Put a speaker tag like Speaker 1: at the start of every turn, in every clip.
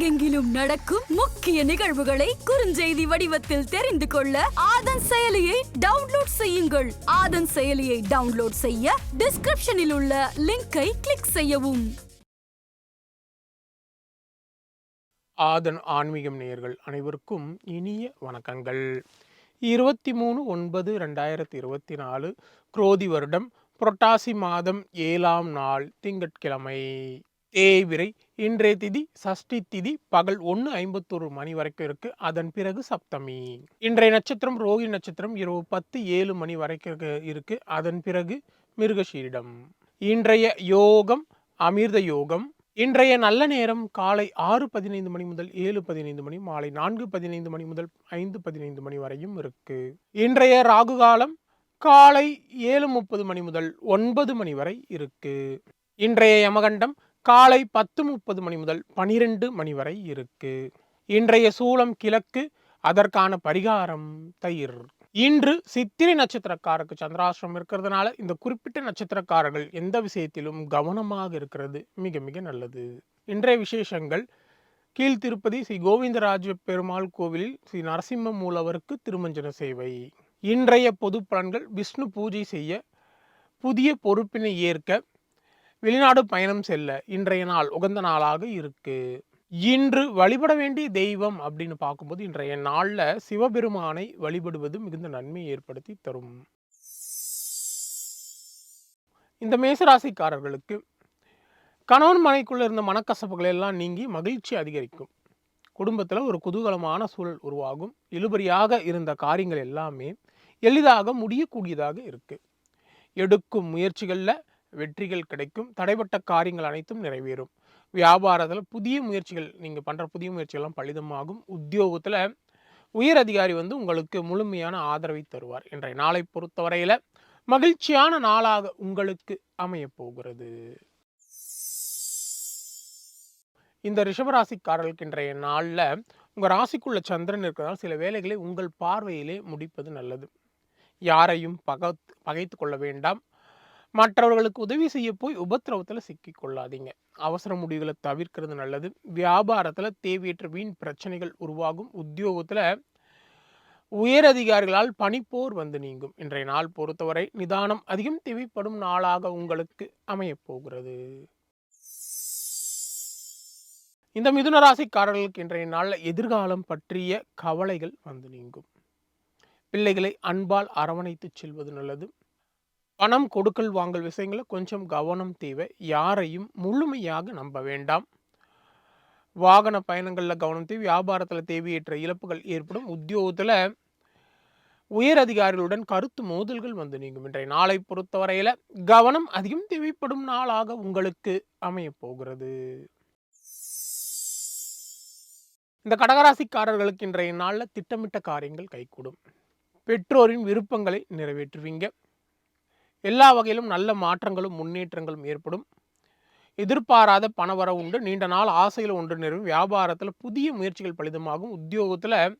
Speaker 1: உலகெங்கிலும் நடக்கும் முக்கிய நிகழ்வுகளை குறுஞ்செய்தி வடிவத்தில் தெரிந்து கொள்ள ஆதன் செயலியை டவுன்லோட் செய்யுங்கள். ஆதன் செயலியை டவுன்லோட் செய்ய டிஸ்கிரிப்ஷனில் உள்ள லிங்கை கிளிக் செய்யவும்.
Speaker 2: ஆதன் ஆன்மீகம் நேயர்கள் அனைவருக்கும் இனிய வணக்கங்கள். இருபத்தி மூணு ஒன்பது ரெண்டாயிரத்தி இருபத்தி நாலு குரோதி வருடம் புரட்டாசி மாதம் ஏழாம் நாள் திங்கட்கிழமை. தேய்விரை இன்றைய திதி சஷ்டி திதி பகல் ஒன்று ஐம்பத்தொரு மணி வரைக்கும் இருக்கு. அதன் பிறகு சப்தமி. இன்றைய நட்சத்திரம் ரோகி நட்சத்திரம் இரவு பத்து ஏழு மணி வரைக்கும் இருக்கு- அதன் பிறகு மிருகஷீரிடம் இன்றைய யோகம் அமிர்த யோகம். இன்றைய நல்ல நேரம் காலை ஆறு பதினைந்து மணி முதல் ஏழு பதினைந்து மணி மாலை நான்கு பதினைந்து மணி முதல் ஐந்து பதினைந்து மணி வரையும் இருக்கு. இன்றைய ராகு காலம் காலை ஏழு முப்பது மணி முதல் ஒன்பது மணி வரை இருக்கு. இன்றைய யமகண்டம் காலை பத்து முப்பது மணி முதல் பனிரெண்டு மணி வரை இருக்கு. இன்றைய சூளம் கிழக்கு அதற்கான பரிகாரம் தயிர். இன்று சித்திரை நட்சத்திரக்காரருக்கு சந்திராசிரம் இருக்கிறதுனால இந்த குறிப்பிட்ட நட்சத்திரக்காரர்கள் எந்த விஷயத்திலும் கவனமாக இருக்கிறது மிக மிக நல்லது. இன்றைய விசேஷங்கள் கீழ்த்திருப்பதி ஸ்ரீ கோவிந்தராஜ பெருமாள் கோவிலில் ஸ்ரீ நரசிம்ம மூலவருக்கு திருமஞ்சன சேவை. இன்றைய பொது பலன்கள் விஷ்ணு பூஜை செய்ய புதிய பொறுப்பினை ஏற்க வெளிநாடு பயணம் செல்ல இன்றைய நாள் உகந்த நாளாக இருக்கு. இன்று வழிபட வேண்டிய தெய்வம் அப்படின்னு பார்க்கும்போது இன்றைய நாளில் சிவபெருமானை வழிபடுவது மிகுந்த நன்மை ஏற்படுத்தி தரும். இந்த மேசராசிக்காரர்களுக்கு கணவன் மனைக்குள்ள இருந்த மனக்கசப்புகள் எல்லாம் நீங்கி மகிழ்ச்சி அதிகரிக்கும். குடும்பத்தில் ஒரு குதூகலமான சூழல் உருவாகும். இழுபறியாக இருந்த காரியங்கள் எல்லாமே எளிதாக முடியக்கூடியதாக இருக்கு. எடுக்கும் முயற்சிகளில் வெற்றிகள் கிடைக்கும். தடைப்பட்ட காரியங்கள் அனைத்தும் நிறைவேறும். வியாபாரத்தில் புதிய முயற்சிகள் நீங்கள் பண்ணுற புதிய முயற்சிகள்லாம் பலிதமாகும். உத்தியோகத்தில் உயர் அதிகாரி வந்து உங்களுக்கு முழுமையான ஆதரவை தருவார் இன்றைய நாளை பொறுத்தவரையில் மகிழ்ச்சியான நாளாக உங்களுக்கு அமையப் போகிறது. இந்த ரிஷபராசிக்காரர்களுக்கு இன்றைய நாளில் உங்கள் ராசிக்குள்ள சந்திரன் இருக்கிறதால் சில வேலைகளை உங்கள் பார்வையிலே முடிப்பது நல்லது. யாரையும் பக பகைத்து கொள்ள வேண்டாம். மற்றவர்களுக்கு உதவி செய்ய போய் உபத்திரவத்தில் சிக்கி கொள்ளாதீங்க. அவசர முடிவுகளை தவிர்க்கிறது நல்லது. வியாபாரத்தில் தேவையற்ற வீண் பிரச்சனைகள் உருவாகும். உத்தியோகத்தில் உயர் அதிகாரிகளால் பணிப்போர் வந்து நீங்கும். இன்றைய நாள் பொறுத்தவரை நிதானம் அதிகம் தேவைப்படும் நாளாக உங்களுக்கு அமையப்போகிறது இந்த மிதுன ராசிக்காரர்களுக்கு இன்றைய நாளில் எதிர்காலம் பற்றிய கவலைகள் வந்து நீங்கும். பிள்ளைகளை அன்பால் அரவணைத்து செல்வது நல்லது. பணம் கொடுக்கல் வாங்கல் விஷயங்களில் கொஞ்சம் கவனம் தேவை. யாரையும் முழுமையாக நம்ப வேண்டாம். வாகன பயணங்களில் கவனம் தேவை. வியாபாரத்தில் தேவையற்ற இழப்புகள் ஏற்படும். உத்தியோகத்தில் உயர் அதிகாரிகளுடன் கருத்து மோதல்கள் வந்து நீங்கும். இன்றைய நாளை பொறுத்தவரையில் கவனம் அதிகம் தேவைப்படும் நாளாக உங்களுக்கு அமையப் போகிறது. இந்த கடகராசிக்காரர்களுக்கு இன்றைய நாளில் திட்டமிட்ட காரியங்கள் கைகூடும். பெற்றோரின் விருப்பங்களை நிறைவேற்றுவீங்க. எல்லா வகையிலும் நல்ல மாற்றங்களும் முன்னேற்றங்களும் ஏற்படும். எதிர்பாராத பணவரவு உண்டு. நீண்ட நாள் ஆசையில் ஒன்று நிறுவும் வியாபாரத்தில் புதிய முயற்சிகள் பலிதமாகும். உத்தியோகத்தில்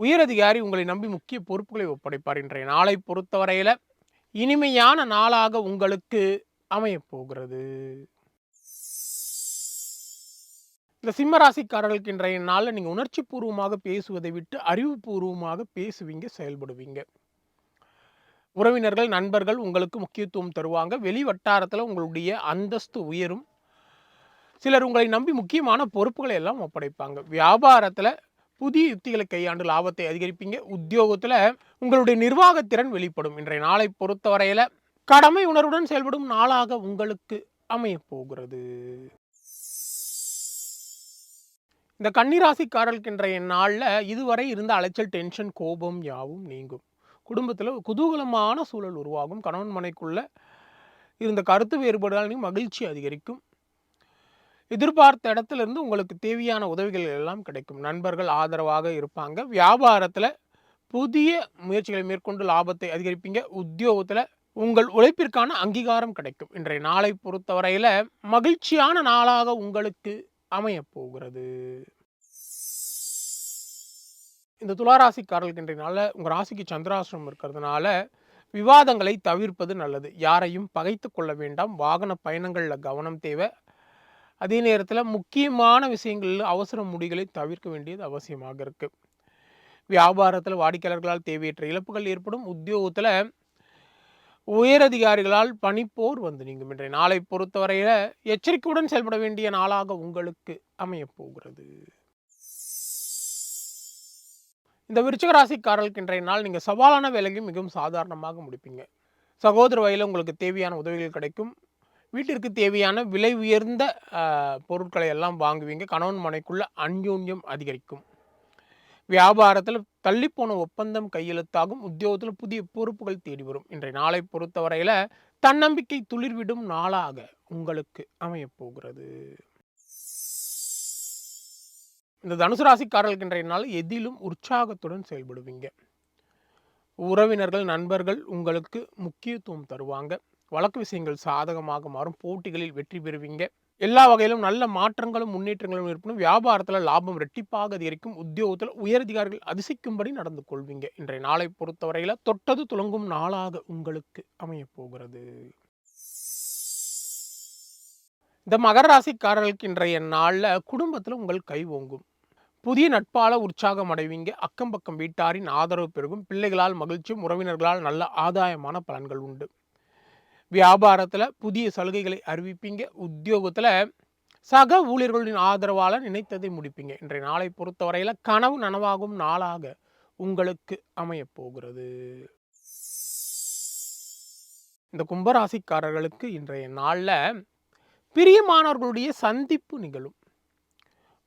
Speaker 2: உயரதிகாரி உங்களை நம்பி முக்கிய பொறுப்புகளை ஒப்படைப்பார் இன்றைய நாளை பொறுத்தவரையில் இனிமையான நாளாக உங்களுக்கு அமையப் போகிறது. இந்த சிம்மராசிக்காரர்களுக்கு இன்றைய நாளில் நீங்கள் உணர்ச்சி பூர்வமாக பேசுவதை விட்டு அறிவுபூர்வமாக பேசுவீங்க செயல்படுவீங்க. உறவினர்கள் நண்பர்கள் உங்களுக்கு முக்கியத்துவம் தருவாங்க. வெளி வட்டாரத்தில் உங்களுடைய அந்தஸ்து உயரும். சிலர் உங்களை நம்பி முக்கியமான பொறுப்புகளை எல்லாம் ஒப்படைப்பாங்க. வியாபாரத்தில் புதிய யுக்திகளை கையாண்டு லாபத்தை அதிகரிப்பீங்க. உத்தியோகத்தில் உங்களுடைய நிர்வாகத்திறன் வெளிப்படும். இன்றைய நாளை பொறுத்தவரையில் கடமை உணர்வுடன் செயல்படும் நாளாக உங்களுக்கு அமைய போகிறது. இந்த கன்னிராசிக்காரர்களுக்கு இன்றைய நாளில் இதுவரை இருந்த அலைச்சல் டென்ஷன் கோபம் யாவும் நீங்கும். குடும்பத்தில் குதூகலமான சூழல் உருவாகும். கணவன் மனைக்குள்ள இருந்த கருத்து வேறுபாடுகள் மகிழ்ச்சி அதிகரிக்கும். எதிர்பார்த்த இடத்துல இருந்து உங்களுக்கு தேவையான உதவிகள் எல்லாம் கிடைக்கும். நண்பர்கள் ஆதரவாக இருப்பாங்க. வியாபாரத்தில் புதிய முயற்சிகளை மேற்கொண்டு லாபத்தை அதிகரிப்பீங்க. உத்தியோகத்தில் உங்கள் உழைப்பிற்கான அங்கீகாரம் கிடைக்கும். இன்றைய நாளை பொறுத்தவரையில் மகிழ்ச்சியான நாளாக உங்களுக்கு அமையப் போகிறது. இந்த துளாராசிக்காரர்களுக்கு இன்றைய நாளில் உங்கள் ராசிக்கு சந்திராசிரமம் இருக்கிறதுனால விவாதங்களை தவிர்ப்பது நல்லது. யாரையும் பகைத்து கொள்ள வேண்டாம். வாகன பயணங்களில் கவனம் தேவை. அதே நேரத்தில் முக்கியமான விஷயங்களில் அவசர முடிகளை தவிர்க்க வேண்டியது அவசியமாக இருக்குது வியாபாரத்தில் வாடிக்கையாளர்களால் தேவையற்ற இழப்புகள் ஏற்படும். உத்தியோகத்தில் உயரதிகாரிகளால் பணிப்போர் வந்து நீங்கும். இன்றைய நாளை பொறுத்தவரையில் எச்சரிக்கையுடன் செயல்பட வேண்டிய நாளாக உங்களுக்கு அமையப் போகிறது. இந்த விருச்சிகராசிக்காரர்களுக்கு இன்றைய நாள் நீங்கள் சவாலான வேலையும் மிகவும் சாதாரணமாக முடிப்பீங்க. சகோதர வகையில் உங்களுக்கு தேவையான உதவிகள் கிடைக்கும். வீட்டிற்கு தேவையான விலை உயர்ந்த பொருட்களை எல்லாம் வாங்குவீங்க. கணவன் மனைக்குள்ள அன்யூன்யம் அதிகரிக்கும். வியாபாரத்தில் தள்ளிப்போன ஒப்பந்தம் கையெழுத்தாகும். உத்தியோகத்தில் புதிய பொறுப்புகள் தேடி வரும். இன்றைய நாளை பொறுத்தவரையில் தன்னம்பிக்கை துளிர்விடும் நாளாக உங்களுக்கு அமையப் போகிறது இந்த தனுசு ராசிக்காரர்களுக்கு இன்றைய நாள் எதிலும் உற்சாகத்துடன் செயல்படுவீங்க. உறவினர்கள் நண்பர்கள் உங்களுக்கு முக்கியத்துவம் தருவாங்க. வழக்கு விஷயங்கள் சாதகமாக மாறும். போட்டிகளில் வெற்றி பெறுவீங்க. எல்லா வகையிலும் நல்ல மாற்றங்களும் முன்னேற்றங்களும் இருக்கணும் வியாபாரத்தில் லாபம் ரெட்டிப்பாக அதிகரிக்கும். உத்தியோகத்தில் உயரதிகாரிகள் அதிசயிக்கும்படி நடந்து கொள்வீங்க. இன்றைய நாளை பொறுத்தவரையில் தொட்டது துலங்கும் நாளாக உங்களுக்கு அமையப் போகிறது. இந்த மகர ராசிக்காரர்களுக்கு இன்றைய நாளில் குடும்பத்தில் உங்கள் கை ஓங்கும். புதிய நட்பால உற்சாகம் அடைவீங்க. அக்கம் பக்கம் வீட்டாரின் ஆதரவு பெருகும். பிள்ளைகளால் மகிழ்ச்சியும் உறவினர்களால் நல்ல ஆதாயமான பலன்கள் உண்டு. வியாபாரத்தில் புதிய சலுகைகளை அறிவிப்பீங்க. உத்தியோகத்தில் சக ஊழியர்களின் ஆதரவால் நினைத்ததை முடிப்பீங்க. இன்றைய நாளை பொறுத்தவரையில் கனவு நனவாகும் நாளாக உங்களுக்கு அமையப் போகிறது. இந்த கும்பராசிக்காரர்களுக்கு இன்றைய நாளில் பிரியமானவர்களுடைய சந்திப்பு நிகழும்.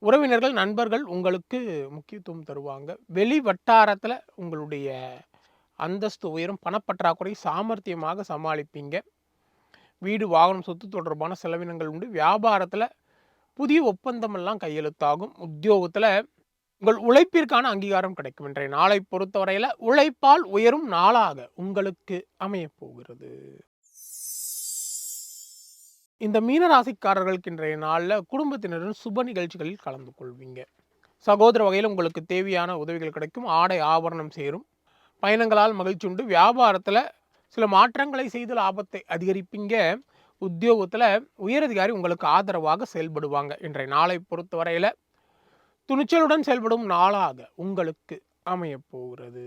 Speaker 2: உறவினர்கள் நண்பர்கள் உங்களுக்கு முக்கியத்துவம் தருவாங்க. வெளி வட்டாரத்தில் உங்களுடைய அந்தஸ்து உயரும் பணப்பற்றாக்குறை சாமர்த்தியமாக சமாளிப்பீங்க. வீடு வாகனம் சொத்து தொடர்பான செலவினங்கள் உண்டு. வியாபாரத்தில் புதிய ஒப்பந்தமெல்லாம் கையெழுத்தாகும். உத்தியோகத்தில் உங்கள் உழைப்பிற்கான அங்கீகாரம் கிடைக்கும் இன்றைய நாளை பொறுத்தவரையில் உழைப்பால் உயரும் நாளாக உங்களுக்கு அமையப் போகிறது இந்த மீனராசிக்காரர்களுக்கு இன்றைய நாளில் குடும்பத்தினரின் சுப நிகழ்ச்சிகளில் கலந்து கொள்வீங்க. சகோதர வகையில் உங்களுக்கு தேவையான உதவிகள் கிடைக்கும். ஆடை ஆபரணம் சேரும். பயணங்களால் மகிழ்ச்சி உண்டு. வியாபாரத்தில் சில மாற்றங்களை செய்து லாபத்தை அதிகரிப்பீங்க. உத்தியோகத்தில் உயரதிகாரி உங்களுக்கு ஆதரவாக செயல்படுவாங்க. இன்றைய நாளை பொறுத்தவரையில் துணிச்சலுடன் செயல்படும் நாளாக உங்களுக்கு அமையப் போகிறது.